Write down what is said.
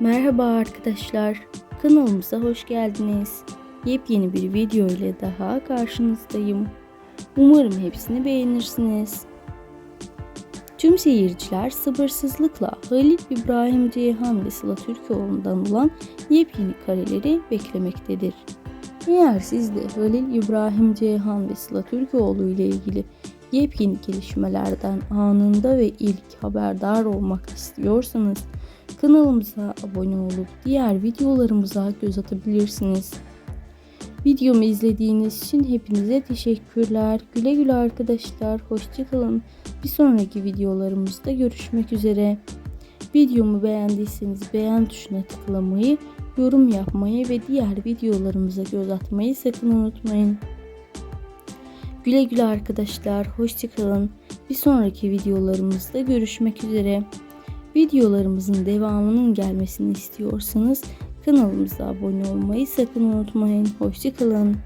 Merhaba arkadaşlar, kanalımıza hoş geldiniz. Yepyeni bir video ile daha karşınızdayım. Umarım hepsini beğenirsiniz. Tüm seyirciler sabırsızlıkla Halil İbrahim Ceyhan ve Sıla Türkoğlu'ndan olan yepyeni kareleri beklemektedir. Eğer siz de Halil İbrahim Ceyhan ve Sıla Türkoğlu ile ilgili yepyeni gelişmelerden anında ve ilk haberdar olmak istiyorsanız kanalımıza abone olup diğer videolarımıza göz atabilirsiniz. Videomu izlediğiniz için hepinize teşekkürler. Güle güle arkadaşlar. Hoşçakalın. Bir sonraki videolarımızda görüşmek üzere. Videomu beğendiyseniz beğen tuşuna tıklamayı, yorum yapmayı ve diğer videolarımıza göz atmayı sakın unutmayın. Güle güle arkadaşlar. Hoşçakalın. Bir sonraki videolarımızda görüşmek üzere. Videolarımızın devamının gelmesini istiyorsanız kanalımıza abone olmayı sakın unutmayın. Hoşçakalın.